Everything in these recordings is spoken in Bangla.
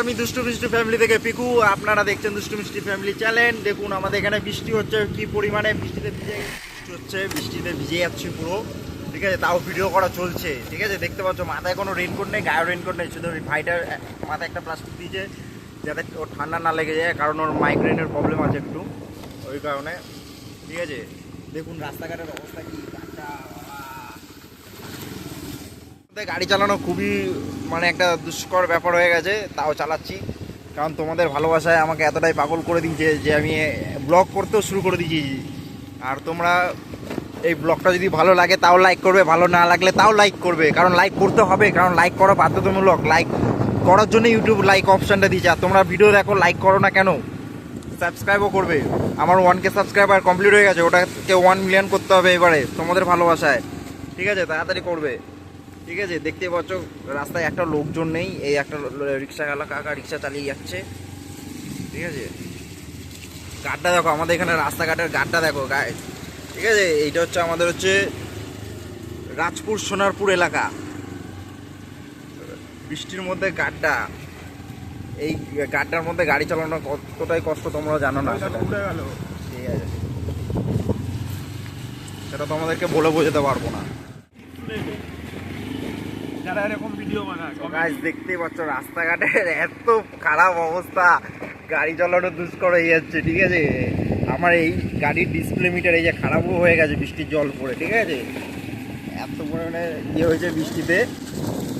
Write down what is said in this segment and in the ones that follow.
আমি দুষ্টু মিষ্টি ফ্যামিলি থেকে পিকু। আপনারা দেখছেন দুষ্টু মিষ্টি ফ্যামিলি চ্যানেল দেখুন, আমাদের এখানে বৃষ্টি হচ্ছে, কি পরিমাণে বৃষ্টিতে ভিজে বৃষ্টি হচ্ছে, বৃষ্টিতে ভিজে যাচ্ছে পুরো। ঠিক আছে, তাও ভিডিও করা চলছে। ঠিক আছে, দেখতে পাচ্ছ, মাথায় কোনো রেনকোট নেই গায়ে রেনকোট নেই, শুধু ভাইটার মাথায় একটা প্লাস্টিক দিয়েছে, যাতে ওর ঠান্ডা না লেগে যায়, কারণ ওর মাইগ্রেনের প্রবলেম আছে একটু। ওই কারণে, ঠিক আছে। দেখুন, রাস্তাঘাটের অবস্থা কি গাড়িটা মধ্যে গাড়ি চালানো খুবই মানে একটা দুষ্কর ব্যাপার হয়ে গেছে, তাও চালাচ্ছি। কারণ তোমাদের ভালোবাসায় আমাকে এতটাই পাগল করে দিয়েছে যে আমি ব্লগ করতেও শুরু করে দিয়েছি। আর তোমরা এই ব্লগটা যদি ভালো লাগে, তাও লাইক করবে, ভালো না লাগলে তাও লাইক করবে। কারণ লাইক করতে হবে, কারণ লাইক করা বাধ্যতামূলক। লাইক করার জন্য ইউটিউব লাইক অপশানটা দিয়েছে। আর তোমরা ভিডিও দেখো লাইক করো না কেন? সাবস্ক্রাইবও করবে। আমার ওয়ান কে সাবস্ক্রাইবার কমপ্লিট হয়ে গেছে। ওটাকে ওয়ান মিলিয়ন করতে হবে এবারে তোমাদের ভালোবাসায়। ঠিক আছে? তাড়াতাড়ি করবে। ঠিক আছে দেখতে পাচ্ছ রাস্তায় একটা লোকজন নেই এই একটা রিক্সা গেলা কাকা রিক্সা চালিয়ে যাচ্ছে। ঠিক আছে? গাড্ডা দেখো আমাদের এখানে রাস্তাঘাটের গাড্ডা দেখো গায়ে। ঠিক আছে? এইটা হচ্ছে আমাদের হচ্ছে রাজপুর সোনারপুর এলাকা। বৃষ্টির মধ্যে গাড্ডা এই গাড্ডার মধ্যে গাড়ি চালানো কতটাই কষ্ট তোমরা জানো না? সেটা ঠিক আছে। সেটা তোমাদেরকে বলে বোঝাতে পারব না। যারা এরকম ভিডিও বানায় গাছ দেখতেই পাচ্ছ রাস্তাঘাটের এত খারাপ অবস্থা। গাড়ি চালানো দুষ্কর হয়ে যাচ্ছে ঠিক আছে? আমার এই গাড়ির ডিসপ্লে মিটার এই যে খারাপও হয়ে গেছে বৃষ্টির জল পড়ে ঠিক আছে? এত পরিমাণে ইয়ে হয়েছে বৃষ্টিতে।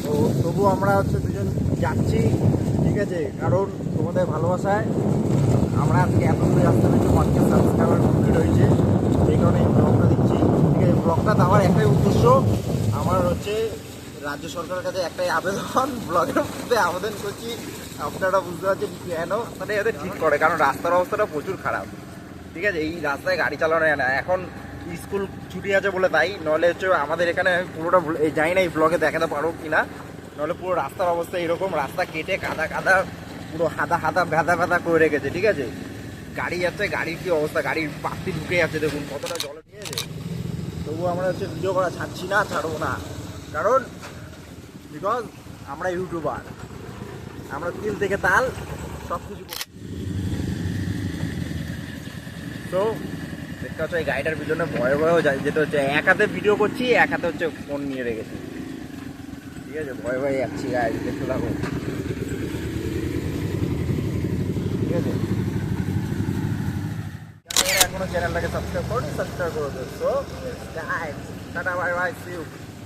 তো তবু আমরা হচ্ছে দুজন যাচ্ছি ঠিক আছে? কারণ তোমাদের ভালোবাসায় আমরা আজকে এত দূরে আসতে পেরেছি ওয়ানকে সাবস্ক্রাইবার কমপ্লিট হয়েছে। সেই কারণে এই ব্লগটা দিচ্ছি ঠিক আছে? ব্লগটা দেওয়ার একটাই উদ্দেশ্য। আমার হচ্ছে রাজ্য সরকারের কাছে একটাই আবেদন, ব্লগের মধ্যে আবেদন করছি। আপনারা বুঝতে পারছেন কেন? মানে এদের ঠিক করে, কারণ রাস্তার অবস্থাটা প্রচুর খারাপ। ঠিক আছে, এই রাস্তায় গাড়ি চালানো যায় না। এখন স্কুল ছুটি আছে বলে তাই, নলে হচ্ছে আমাদের এখানে পুরোটা জানি না এই ব্লগে দেখাতে পারো কি না নাহলে পুরো রাস্তার অবস্থা এরকম, রাস্তা কেটে কাদা কাদা, পুরো হাদা হাদা ভেদা ভেদা করে রেখেছে, ঠিক আছে? গাড়ি যাচ্ছে গাড়ির কি অবস্থা? গাড়ির পাত্তি ঢুকে যাচ্ছে, দেখুন কতটা জল ঠিক আছে তবু আমরা হচ্ছে ভিডিও করা ছাড়ছি না, ছাড়বো না। কারণ বিকজ আমরা ইউটিউবার আমরা তিল থেকে তাল সব কিছু তো দেখতে পাচ্ছ, এই গাড়িটার পিছনে ভয়ে ভয়েও যায় যেটা হচ্ছে এক হাতে ভিডিও করছি এক হাতে হচ্ছে ফোন নিয়ে রেখেছি। ঠিক আছে, ভয়ে ভয়ে যাচ্ছি গাড়ি দেখতে থাকো। ঠিক আছে? এখনও চ্যানেলটাকে সাবস্ক্রাইব করুন সাবস্ক্রাইব করে দেবে টাটা বাই বাই সি